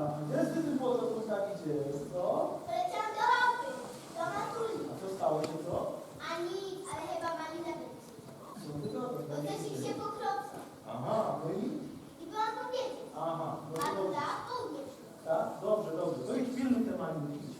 Hanna, jest ty tym podrobnikami idziesz, co? Poleciałam do lampy, do matuli. A co stało się, co? A nic, ale chyba mali zabyć. Co ty gadasz? Określił się po kroku. Aha, no i? I byłam kobietą. Aha. No, Matula, południe. Tak? Dobrze, dobrze. To idź pilnuj te maliny, idź.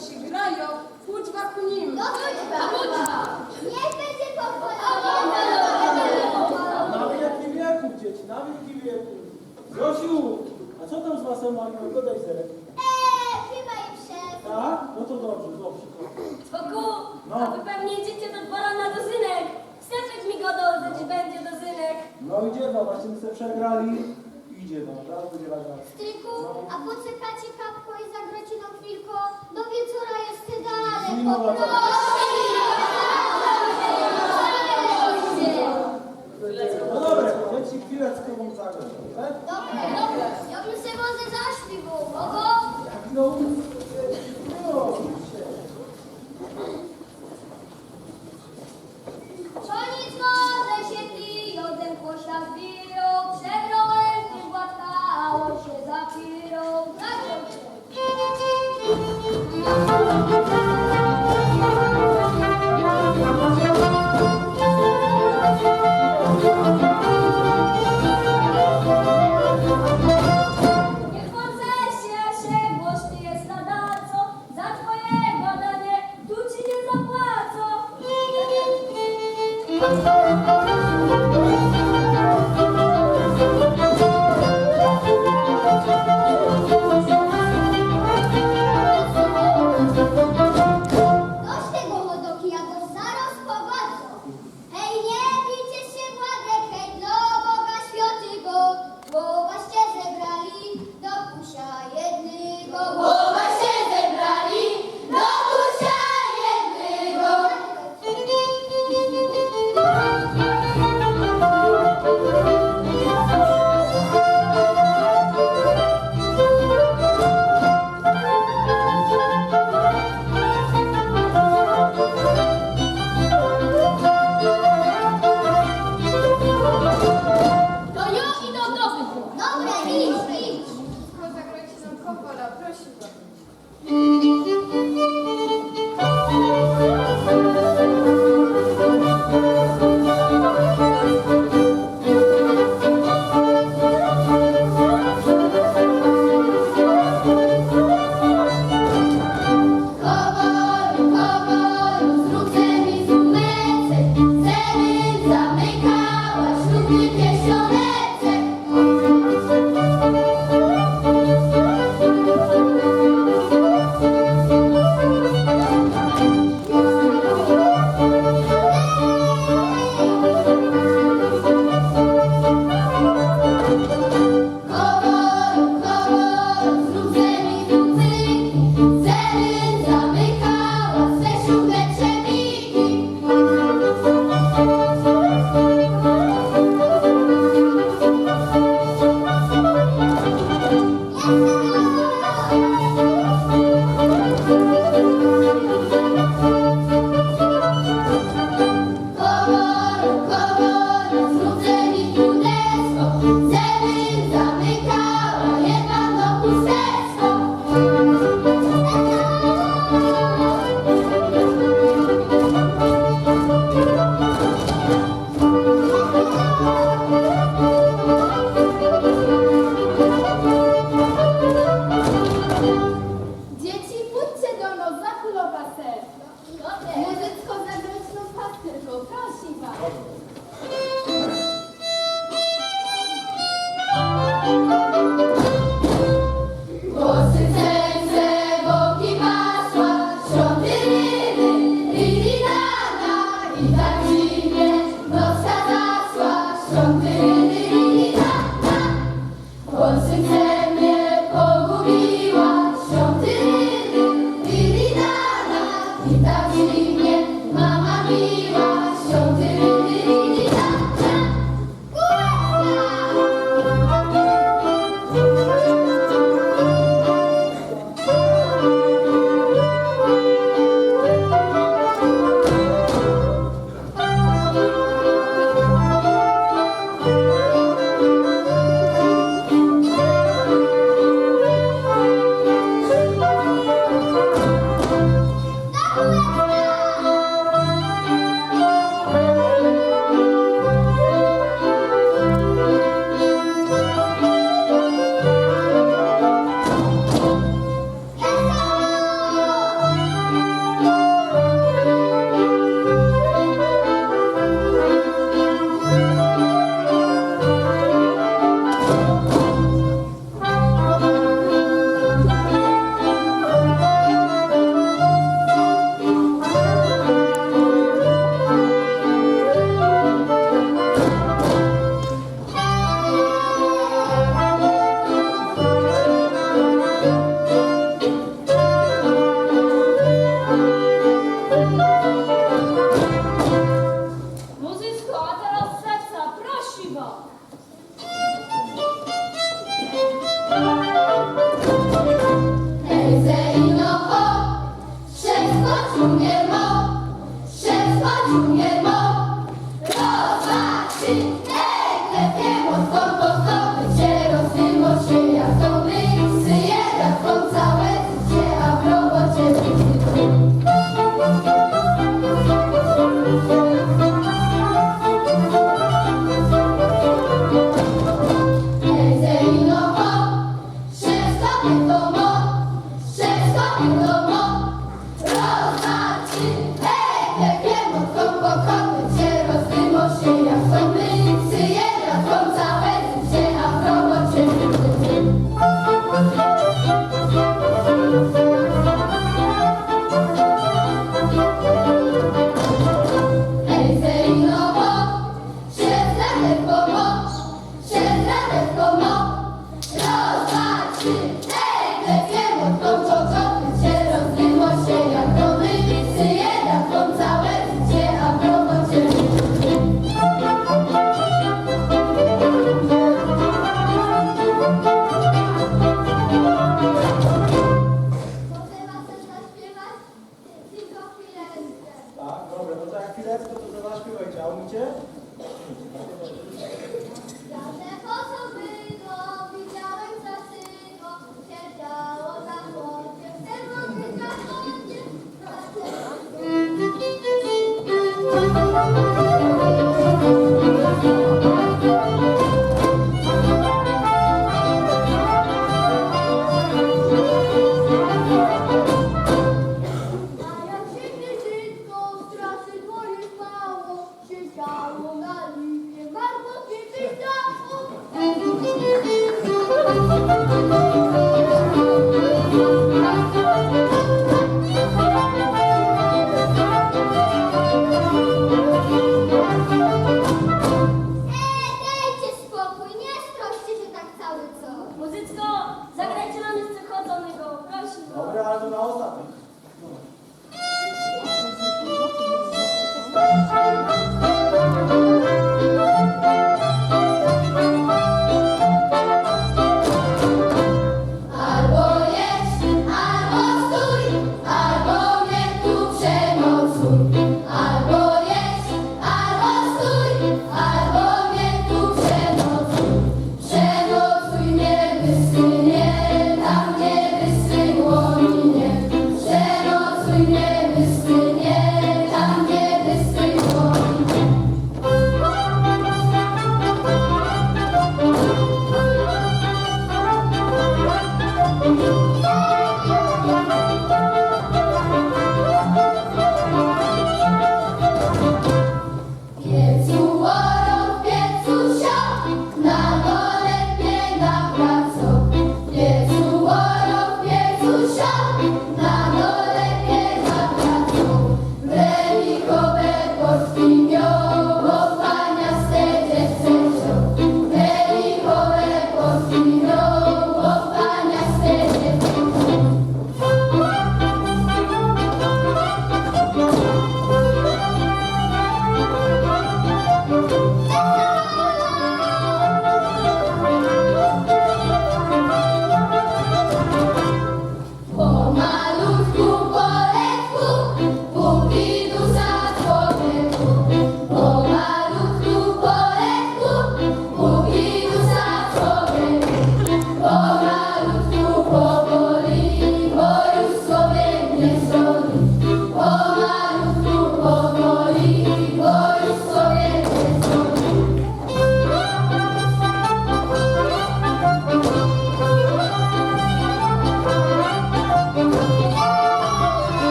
Się grają, płódźwa ku nim. No Niech będzie pochwalony. Na wielki wieku, dzieci, na wielki wieku. Zosiu, a co tam z wasem Marią? Dodaj zerek. Eee, chyba im szef. Tak? No to dobrze, dobrze. Skoku, No. a wy pewnie idziecie do dwora na dozynek. Stefek mi go dodać będzie dozynek. No idzie no, właśnie my sobie przegrali. Idzie no, teraz będzie ważna. Stryku, a poczekacie kapko i zagrocie na chwilkę? の技です。我高兴吧。